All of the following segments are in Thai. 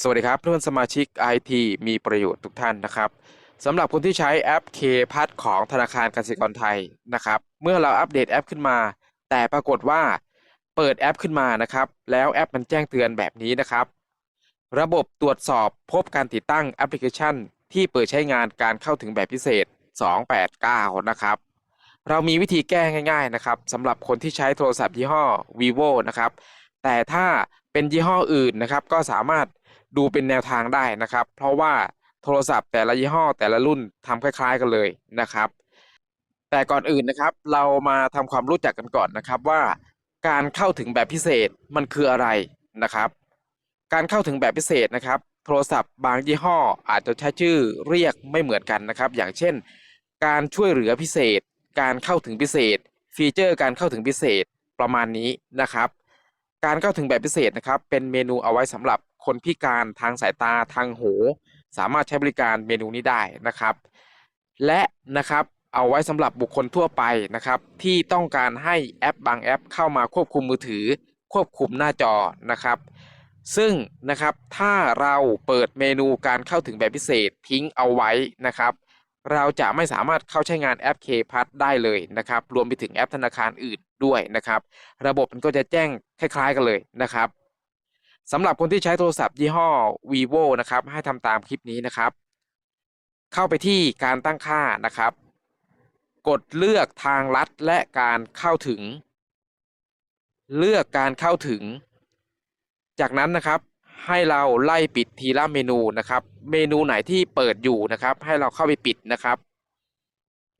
สวัสดีครับเพื่อนสมาชิก IT มีประโยชน์ทุกท่านนะครับสำหรับคนที่ใช้แอป K พัดของธนาคารกสิกรไทยนะครับ เมื่อเราอัปเดตแอปขึ้นมา แต่ปรากฏว่าเปิดแอปขึ้นมานะครับ แล้วแอปมันแจ้งเตือนแบบนี้นะครับ ระบบตรวจสอบพบการติดตั้งแอปพลิเคชัน ที่เปิดใช้งานการเข้าถึงแบบพิเศษ 289 นะครับ เรามีวิธีแก้ง่าย ๆนะครับสำหรับคนที่ใช้โทรศัพท์ยี่ห้อ vivo นะครับ แต่ถ้าเป็นยี่ห้ออื่นนะครับก็สามารถ ดูเป็นแนวทางได้นะครับ เพราะว่าโทรศัพท์แต่ละยี่ห้อแต่ละรุ่นทำคล้าย ๆ กันเลยนะครับ แต่ก่อนอื่นนะครับ เรามาทำความรู้จักกันก่อนนะครับว่าการเข้าถึงแบบพิเศษมันคืออะไรนะครับ การเข้าถึงแบบพิเศษนะครับ โทรศัพท์บางยี่ห้ออาจจะใช้ชื่อเรียกไม่เหมือนกันนะครับ อย่างเช่น การช่วยเหลือพิเศษ การเข้าถึงพิเศษ ฟีเจอร์การเข้าถึงพิเศษประมาณนี้นะครับ การเข้าถึงแบบพิเศษนะครับ เป็นเมนูเอาไว้สำหรับคนพิการทางสายตาทางหู สามารถใช้บริการเมนูนี้ได้นะครับ และนะครับเอาไว้สำหรับบุคคลทั่วไปนะครับ ที่ต้องการให้แอปบางแอป เข้ามาควบคุมมือถือ ควบคุมหน้าจอนะครับ ซึ่งนะครับถ้าเราเปิดเมนูการเข้าถึงแบบพิเศษทิ้งเอาไว้นะครับ เราจะไม่สามารถเข้าใช้งานแอป k p a s ได้เลยนะครับ รวมไปถึงแอปธนาคารอื่นด้วยนะครับ ระบบมันก็จะแจ้งคล้าย ๆ กันเลยนะครับสำหรับคนที่ใช้โทรศัพท์ยี่ห้อ vivo นะครับ ให้ทำตามคลิปนี้นะครับ เข้าไปที่การตั้งค่านะครับ กดเลือกทางลัดและการเข้าถึง เลือกการเข้าถึง จากนั้นนะครับ ให้เราไล่ปิดทีละเมนูนะครับ เมนูไหนที่เปิดอยู่นะครับ ให้เราเข้าไปปิดนะครับ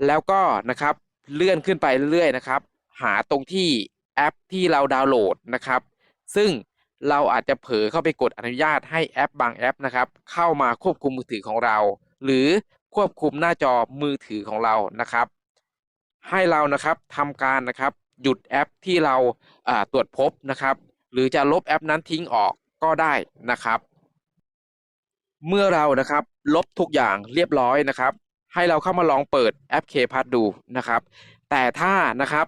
แล้วก็นะครับเลื่อนขึ้นไปเรื่อยๆนะครับ หาตรงที่แอปที่เราดาวน์โหลดนะครับ ซึ่งเราอาจจะเผลอเข้าไปกดอนุญาตให้แอปบางแอปนะครับ เข้ามาควบคุมมือถือของเรา หรือควบคุมหน้าจอมือถือของเรานะครับ ให้เรานะครับทำการนะครับ หยุดแอปที่เราอ่าตรวจพบนะครับ หรือจะลบแอปนั้นทิ้งออก ก็ได้นะครับ เมื่อเรานะครับลบทุกอย่างเรียบร้อยนะครับ ให้เราเข้ามาลองเปิดแอป k p a s ดูนะครับ แต่ถ้านะครับ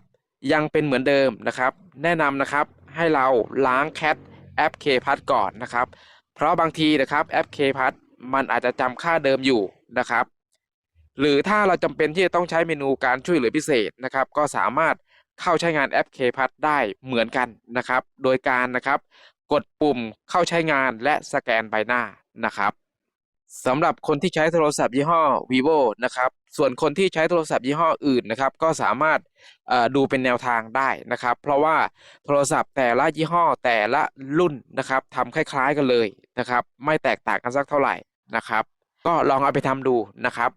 ยังเป็นเหมือนเดิมนะครับ แนะนำนะครับให้เราล้างแคทแอป k p a s ก่อนนะครับ เพราะบางทีนะครับแอป k p a s มันอาจจะจำค่าเดิมอยู่นะครับ หรือถ้าเราจำเป็นที่จะต้องใช้เมนูการช่วยเหลือพิเศษนะครับ ก็สามารถเข้าใช้งานแอป k p a s ได้เหมือนกันนะครับ โดยการนะครับ กดปุ่มเข้าใช้งานและสแกนใบหน้านะครับสำหรับคนที่ใช้โทรศัพท์ยี่ห้อ vivo นะครับ ส่วนคนที่ใช้โทรศัพท์ยี่ห้ออื่นนะครับ ก็สามารถดูเป็นแนวทางได้นะครับ เพราะว่าโทรศัพท์แต่ละยี่ห้อแต่ละรุ่นนะครับทำคล้าย ๆ กันเลยนะครับ ไม่แตกต่างกันสักเท่าไหร่นะครับ ก็ลองเอาไปทำดูนะครับ